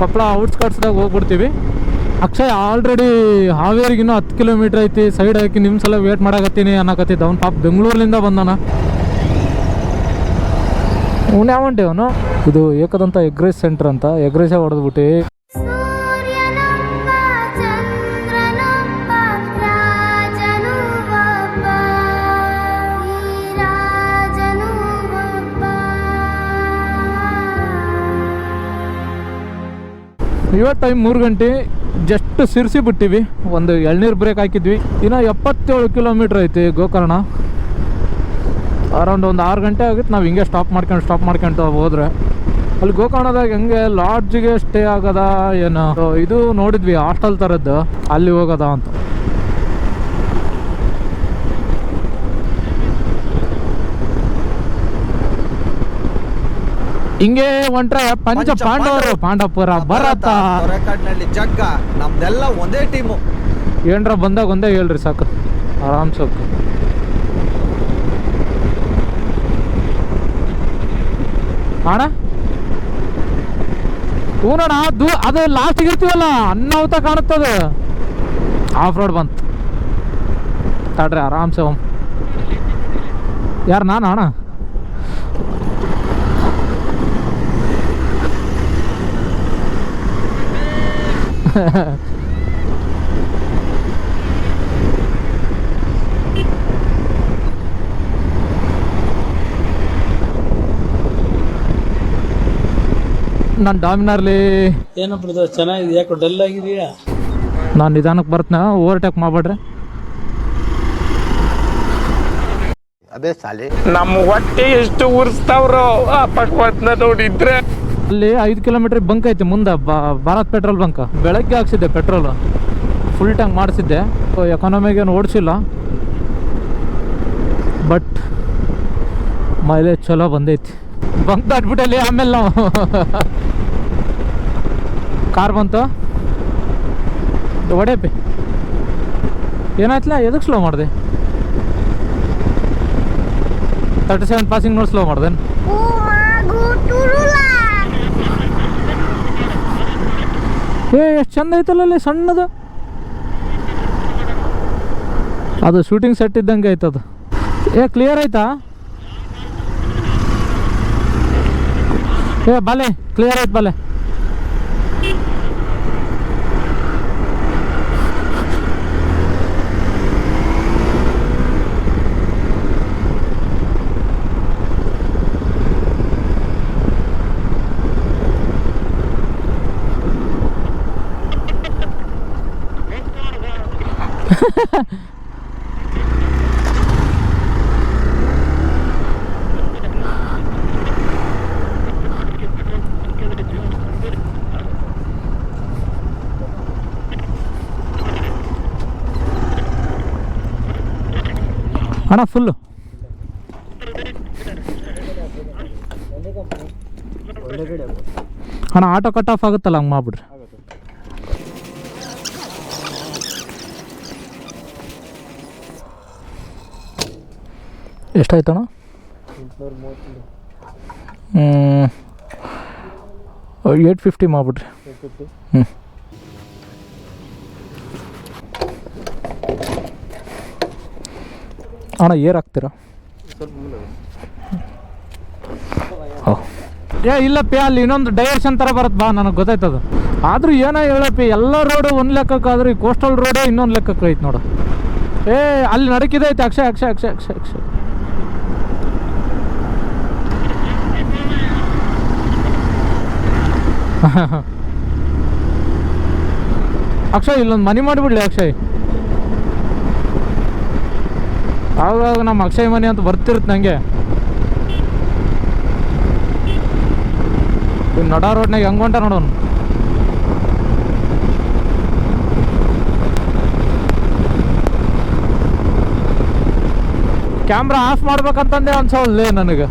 ಕೊಪ್ಪಳ ಔಟ್ಸ್ಕಟ್ಸ್ದಾಗ ಹೋಗ್ಬಿಡ್ತೀವಿ. ಅಕ್ಷಯ್ ಆಲ್ರೆಡಿ ಹಾವೇರಿಗಿನ್ನೂ ಹತ್ತು ಕಿಲೋಮೀಟ್ರ್ ಐತಿ ಸೈಡ್ ಹಾಕಿ ನಿಮ್ಮ ಸಲ ವೇಟ್ ಮಾಡಾಕತ್ತೀನಿ ಅನ್ನಕತ್ತಿದ್ದ. ಅವ್ನು ಪಾಪ ಬೆಂಗಳೂರಿಂದ ಬಂದಾನ. ಅವನು ಯಾವಂಟಿ ಅವನು? ಇದು ಏಕದಂತ ಎಗ್ ರೈಸ್ ಸೆಂಟರ್ ಅಂತ ಎಗ್ ರೈಸೇ ಹೊಡೆದ್ಬಿಟ್ಟು. ಇವತ್ತು ಟೈಮ್ ಮೂರು ಗಂಟೆ ಜಸ್ಟ್ ಸಿರಿಸಿ ಬಿಟ್ಟಿವಿ. ಒಂದು ಎಳ್ನೀರು ಬ್ರೇಕ್ ಹಾಕಿದ್ವಿ. ಇನ್ನು ಎಪ್ಪತ್ತೇಳು ಕಿಲೋಮೀಟ್ರ್ ಐತಿ ಗೋಕರ್ಣ. ಅರೌಂಡ್ ಒಂದು ಆರು ಗಂಟೆ ಆಗುತ್ತೆ. ನಾವು ಹಿಂಗೆ ಸ್ಟಾಪ್ ಮಾಡ್ಕೊಂಡು ಸ್ಟಾಪ್ ಮಾಡ್ಕೊಂಡು ಹೋದ್ರೆ. ಅಲ್ಲಿ ಗೋಕರ್ಣದಾಗ ಹೆಂಗೆ ಲಾಡ್ಜ್ಗೆ ಸ್ಟೇ ಆಗದ ಏನು? ಇದು ನೋಡಿದ್ವಿ ಹಾಸ್ಟೆಲ್ ಥರದ್ದು ಅಲ್ಲಿ ಹೋಗೋದ ಅಂತ. ಹಿಂಗೆ ಒಂಟ್ರ ಪಂಚ ಪಾಂಡವರು. ಪಾಂಡವಪುರ ಭರತ ಜಗ್ಗ ನಮ್ದೆಲ್ಲ ಒಂದೇ ಟೀಮು. ಏನ್ರ ಬಂದಾಗ ಒಂದೇ ಹೇಳ್ರಿ ಸಾಕು. ಆರಾಮ್ ಸಾಕು. ಅಣ್ಣ? ಹೂನಣ್ಣ ದೂ ಅದು ಲಾಸ್ಟಿಗೆ ಇರ್ತೀವಲ್ಲ ಅನ್ನಾಹುತ ಕಾಣುತ್ತದು ಆಫ್ ರೋಡ್ ಬಂತು. ತಡ್ರಿ ಆರಾಮ್ಸೆ ಹೋಮ್. ಯಾರು ನಾನು ಅಣ್ಣ? ನಾನು ಡಾಮಿನಾರ್ಲಿ. ಏನಪ್ಪ ಬ್ರದರ್ ಚೆನ್ನಾಗಿದೆ ಯಾಕೋ ಡಲ್ ಆಗಿದೆಯಾ? ನಾನು ನಿಧಾನಕ್ಕೆ ಬರ್ತನ. ಓವರ್ಟೇಕ್ ಮಾಡ್ಬೇಡ್ರಿ. ಅದೇ ಸಾಲಿ. ನಮ್ಮ ಹೊಟ್ಟೆ ಎಷ್ಟು ಉರ್ಸ್ತಾವ್ರೋ ಆ ಭಗವಂತನ ನೋಡಿದ್ರೆ. ಅಲ್ಲಿ ಐದು ಕಿಲೋಮೀಟರ್ ಬಂಕ್ ಐತೆ ಮುಂದೆ ಭಾರತ್ ಪೆಟ್ರೋಲ್ ಬಂಕ್ ಬೆಳಗ್ಗೆ ಹಾಕ್ಸಿದ್ದೆ ಪೆಟ್ರೋಲ್ ಫುಲ್ ಟ್ಯಾಂಕ್ ಮಾಡಿಸಿದ್ದೆ. ಎಕಾನಮಿಗೆ ಏನು ಓಡಿಸಿಲ್ಲ. ಬಟ್ ಮೈಲೇಜ್ ಚಲೋ ಬಂದೈತಿ. ಬಂಕ್ ದಾಟ್ಬಿಟ್ಟಲ್ಲಿ ಆಮೇಲೆ ನಾವು. ಕಾರ್ ಬಂತು. ಒಡೆಪಿ. ಏನಾಯ್ತಲ್ಲ ಎದಕ್ಕೆ ಸ್ಲೋ ಮಾಡಿದೆ? ತರ್ಟಿ ಸೆವೆನ್ ಪಾಸಿಂಗ್ ನೋಡಿ ಸ್ಲೋ ಮಾಡ್ದೆ. ಏ ಎಷ್ಟು ಚಂದ ಐತಲ್ಲ ಅಲ್ಲಿ, ಸಣ್ಣದು. ಅದು ಶೂಟಿಂಗ್ ಸೆಟ್ ಇದ್ದಂಗೆ ಐತದು ಏ ಕ್ಲಿಯರ್ ಆಯ್ತಾ? ಏ, ಬಾಲೆ ಕ್ಲಿಯರ್ ಆಯ್ತು ಬಾಲೆ. ಅಣ್ಣ ಫುಲ್ಲು ಅಣ್ಣ ಆಟೋ ಕಟ್ ಆಫ್ ಆಗುತ್ತಲ್ಲ ಹಂಗೆ ಮಾಡ್ಬಿಡ್ರಿ. ಎಷ್ಟಾಯ್ತಣ್ಣ? Eight fifty ಮಾಡ್ಬಿಡ್ರಿ. ಹ್ಞೂ ಅಣ್ಣ, ಏರ್ ಹಾಕ್ತೀರಾ. ಏ ಇಲ್ಲಪ್ಪಿ ಅಲ್ಲಿ ಇನ್ನೊಂದು ಡೈರೆಕ್ಷನ್ ಥರ ಬರುತ್ತೆ ಬಾ, ನನಗೆ ಗೊತ್ತಾಯ್ತದು. ಆದರೂ ಏನೋ ಹೇಳಪ್ಪಿ ಎಲ್ಲ ರೋಡು ಒಂದು ಲೆಕ್ಕಕ್ಕಾದ್ರೂ ಈ ಕೋಸ್ಟಲ್ ರೋಡೇ ಇನ್ನೊಂದು ಲೆಕ್ಕಕ್ಕೆ ಐತೆ ನೋಡು. ಏ, ಅಲ್ಲಿ ನಡಕಿದೈತೆ, ಅಕ್ಷಯ ಅಕ್ಷಯ ಅಕ್ಷಯ, ಅಕ್ಷಯ್ ಅಕ್ಷಯ್. ಅಕ್ಷಯ್, ಇಲ್ಲೊಂದು ಮನೆ ಮಾಡಿಬಿಡ್ಲಿ ಅಕ್ಷಯ್. ಆವಾಗ ನಮ್ಮ ಅಕ್ಷಯ್ ಮನೆ ಅಂತ ಬರ್ತಿರುತ್ತೆ ನನಗೆ ನಡ ರೋಡ್ನಾಗ ಹೆಂಗ್ ಹೊಂಟ ನೋಡೋನು ಕ್ಯಾಮ್ರಾ ಆಫ್ ಮಾಡ್ಬೇಕಂತಂದೆ ಅನ್ಸವಲ್ಲೇ ನನಗೆ.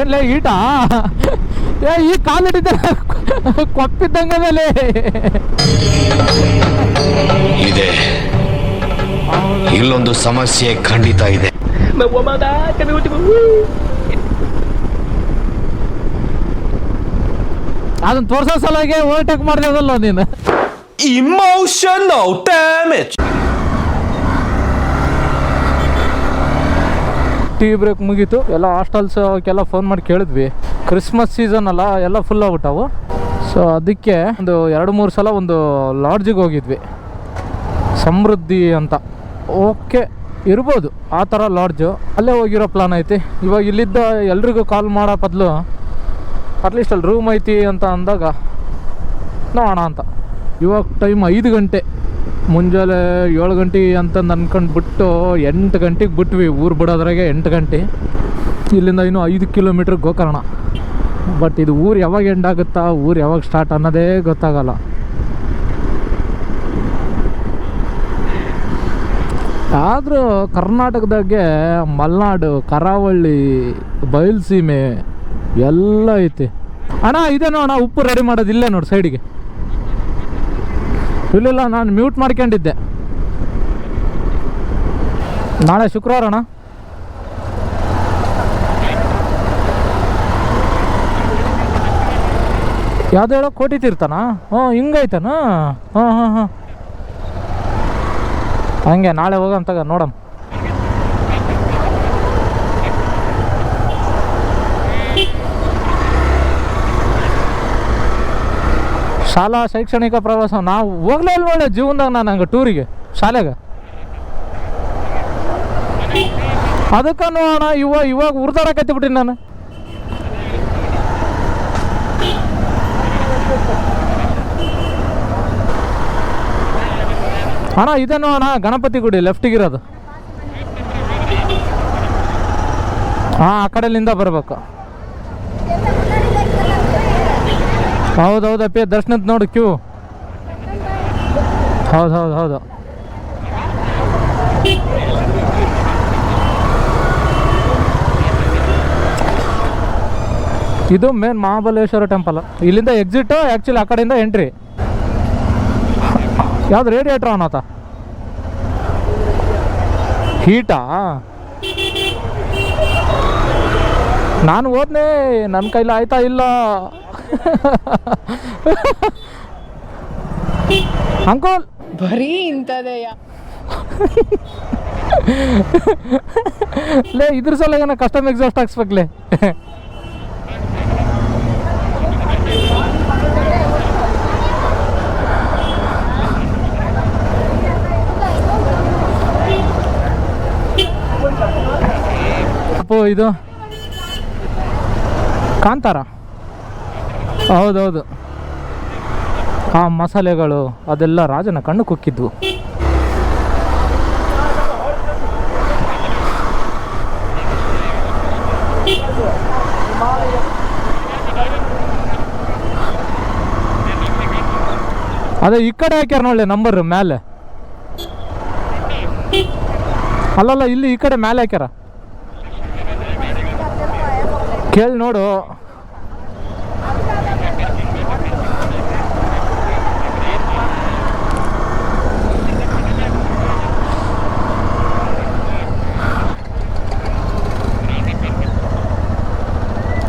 ಏನ್ಲೇ, ಈಟ? ಏ ಈ ಕಾಲಿಟ್ಟಿದ್ದ ಕೊಪ್ಪಿದ್ದಂಗದಲ್ಲಿ ಇದೆ. ಇಲ್ಲೊಂದು ಸಮಸ್ಯೆ ಖಂಡಿತ ಇದೆ. ಅದನ್ನ ತೋರ್ಸೋ ಸಲುವಾಗಿ ಓವರ್ಟೇಕ್ ಮಾಡಿದಲ್ಲ ನೀನು. ಇಮೋಷನಲ್ ಡ್ಯಾಮೇಜ್ ಟೀ ಬ್ರೇಕ್ ಮುಗೀತು. ಎಲ್ಲ ಹಾಸ್ಟೆಲ್ಸ್ ಅವಕ್ಕೆಲ್ಲ ಫೋನ್ ಮಾಡಿ ಕೇಳಿದ್ವಿ. ಕ್ರಿಸ್ಮಸ್ ಸೀಸನ್ ಅಲ್ಲ, ಎಲ್ಲ ಫುಲ್ ಆಗ್ಬಿಟ್ಟವು. ಸೊ ಅದಕ್ಕೆ ಒಂದು ಎರಡು ಮೂರು ಸಲ ಒಂದು ಲಾಡ್ಜಿಗೆ ಹೋಗಿದ್ವಿ. ಸಮೃದ್ಧಿ ಅಂತ. ಓಕೆ ಇರ್ಬೋದು, ಆ ಥರ ಲಾಡ್ಜು ಅಲ್ಲೇ ಹೋಗಿರೋ ಪ್ಲಾನ್ ಐತಿ. ಇವಾಗ ಇಲ್ಲಿದ್ದ ಎಲ್ರಿಗೂ ಕಾಲ್ ಮಾಡೋ ಬದಲು ಅಟ್ಲೀಸ್ಟ್ ಅಲ್ಲಿ ರೂಮ್ ಐತಿ ಅಂತ ಅಂದಾಗ ನೋಡೋಣ ಅಂತ. ಇವಾಗ ಟೈಮ್ ಐದು ಗಂಟೆ. ಮುಂಜಾನೆ ಏಳು ಗಂಟೆ ಅಂತಂದು ಅಂದ್ಕೊಂಡು ಬಿಟ್ಟು ಎಂಟು ಗಂಟೆಗೆ ಬಿಟ್ವಿ. ಊರು ಬಿಡೋದ್ರಾಗೆ ಎಂಟು ಗಂಟೆ. ಇಲ್ಲಿಂದ ಇನ್ನೂ ಐದು ಕಿಲೋಮೀಟ್ರ್ ಗೋಕರ್ಣ. ಬಟ್ ಇದು ಊರು ಯಾವಾಗ ಎಂಡ್ ಆಗುತ್ತಾ, ಊರು ಯಾವಾಗ ಸ್ಟಾರ್ಟ್ ಅನ್ನೋದೇ ಗೊತ್ತಾಗಲ್ಲ. ಆದರೂ ಕರ್ನಾಟಕದಾಗೆ ಮಲೆನಾಡು, ಕರಾವಳಿ, ಬಯಲುಸೀಮೆ ಎಲ್ಲ ಐತಿ. ಅಣ್ಣ ಇದೇನೋ ಅಣ್ಣ, ಉಪ್ಪು ರೆಡಿ ಮಾಡೋದು ಇಲ್ಲೇ ನೋಡಿ ಸೈಡಿಗೆ ಇಲ್ಲಿಲ್ಲ, ನಾನು ಮ್ಯೂಟ್ ಮಾಡ್ಕೊಂಡಿದ್ದೆ. ನಾಳೆ ಶುಕ್ರವಾರ ಅಣ್ಣ. ಯಾವ್ದು ಹೇಳೋ ಕೋಟಿ ತೀರ್ಥನಾ ಹ್ಞೂ ಹಿಂಗೈತನ ಹಾಂ ಹಾಂ ಹಾಂ. ಹಂಗೆ ನಾಳೆ ಹೋಗೋಣ ತಗ ನೋಡಮ್ ಶಾಲಾ ಶೈಕ್ಷಣಿಕ ಪ್ರವಾಸ, ನಾವು ಹೋಗ್ಲೇ ಒಳ್ಳೆ ಜೀವನದಾಗ ನಾನು ಹಂಗೆ ಟೂರಿಗೆ, ಶಾಲೆಗೆ? ಅದಕ್ಕೆ ಅಣ್ಣ ಇವಾಗ ಇವಾಗ ಉರ್ದಾಡಕತ್ತಿ ಬಿಟ್ಟಿನಿ ನಾನು. ಅಣ್ಣ ಇದೇನು ಅಣ್ಣ ಗಣಪತಿ ಗುಡಿ ಲೆಫ್ಟಿಗಿರೋದು. ಹಾಂ, ಆ ಕಡೆಲಿಂದ ಬರಬೇಕು. ಹೌದೌದಪ್ಪಿ ದರ್ಶನದ ನೋಡು ಕ್ಯೂ. ಹೌದು ಹೌದು ಹೌದು ಇದು ಮೇನ್ ಮಹಾಬಲೇಶ್ವರ ಟೆಂಪಲ್ ಇಲ್ಲಿಂದ ಎಕ್ಸಿಟ್ ಆ್ಯಕ್ಚುಲಿ ಆ ಕಡೆಯಿಂದ ಎಂಟ್ರಿ ಯಾವ್ದು ರೇಡಿಯೇಟ್ರ್ ಅವನತ ಹೀಟಾ ನಾನು ಓದ್ನೆ ನನ್ನ ಕೈಲಿ ಆಯ್ತಾ ಇಲ್ಲ. ಅಂಕೋಲ್! ಬರೀ ಇಂಥದೇಯ? ಲೇ ಇದ್ರ ಸಲ ಏನೋ ಕಸ್ಟಮ್ ಎಕ್ಸಾಸ್ಟ್ ಹಾಕ್ಸ್ಬೇಕ್ಲೆ ಇದು? ಕಾಂತಾರ? ಹೌದೌದು. ಆ ಮಸಾಲೆಗಳು, ಅದೆಲ್ಲ ರಾಜನ ಕಣ್ಣು ಕುಕ್ಕಿದ್ವು ಅದೇ ಈ ಕಡೆ ಹಾಕ್ಯಾರ ನೋಡಿ ನಂಬರ್ ಮೇಲೆ. ಅಲ್ಲಲ್ಲ, ಇಲ್ಲಿ ಈ ಕಡೆ ಮೇಲೆ ಹಾಕ್ಯಾರ. ಕೇಳಿ ನೋಡು.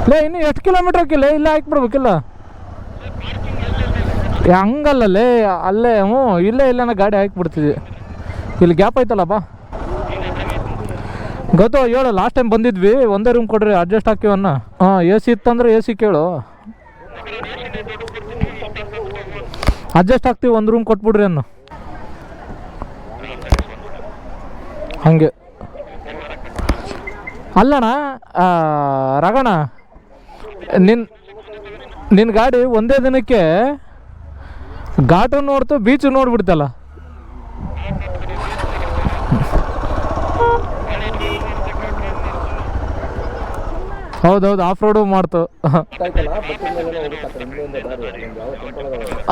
ಲೇ, ಇನ್ನು ಎಷ್ಟು ಕಿಲೋಮೀಟ್ರ್ ಹಾಕಿಲ್ಲ ಇಲ್ಲ, ಹಾಕ್ಬಿಡ್ಬೇಕಿಲ್ಲ. ಹಂಗಲ್ಲ ಲೇ, ಅಲ್ಲೇ, ಹ್ಞೂ, ಇಲ್ಲೇ, ಇಲ್ಲೇನ ಗಾಡಿ ಹಾಕ್ಬಿಡ್ತಿದ್ವಿ. ಇಲ್ಲಿ ಗ್ಯಾಪ್ ಐತಲ್ಲಪ್ಪ ಗೊತ್ತು ಹೇಳು ಲಾಸ್ಟ್ ಟೈಮ್ ಬಂದಿದ್ವಿ, ಒಂದೇ ರೂಮ್ ಕೊಡ್ರಿ ಅಡ್ಜಸ್ಟ್ ಹಾಕಿವನ್ನ ಹಾಂ ಎ ಸಿ ಇತ್ತಂದ್ರೆ ಎ ಸಿ ಕೇಳು. ಅಡ್ಜಸ್ಟ್ ಆಗ್ತೀವಿ ಒಂದು ರೂಮ್ ಕೊಟ್ಬಿಡ್ರಿ ಅನ್ನು. ಹಂಗೆ. ಅಲ್ಲಣ್ಣ ರಗಣ ನಿನ್ ನಿನ್ನ ಗಾಡಿ ಒಂದೇ ದಿನಕ್ಕೆ ಘಾಟು ನೋಡ್ತು ಬೀಚು ನೋಡ್ಬಿಡ್ತಲ್ಲ. ಹೌದೌದು ಆಫ್ ರೋಡು ಮಾಡ್ತು.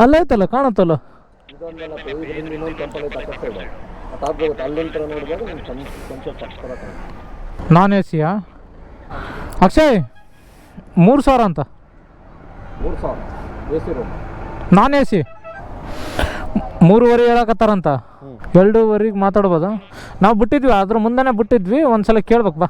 ಅಲ್ಲೈತಲ್ಲ ಕಾಣುತ್ತಲ್ಲ. ನಾನ್ ಎ ಸಿಯಾ ಅಕ್ಷಯ್ ಮೂರು ಸಾವಿರ ಅಂತ. Non A C. ಮೂರುವರೆ ಹೇಳಕತ್ತಾರಂತ. ಎರಡೂವರೆಗೆ ಮಾತಾಡ್ಬೋದು? ನಾವು ಬಿಟ್ಟಿದ್ವಿ ಅದ್ರ ಮುಂದೆನೇ ಬಿಟ್ಟಿದ್ವಿ ಒಂದ್ಸಲ ಕೇಳ್ಬೇಕು ಬಾ.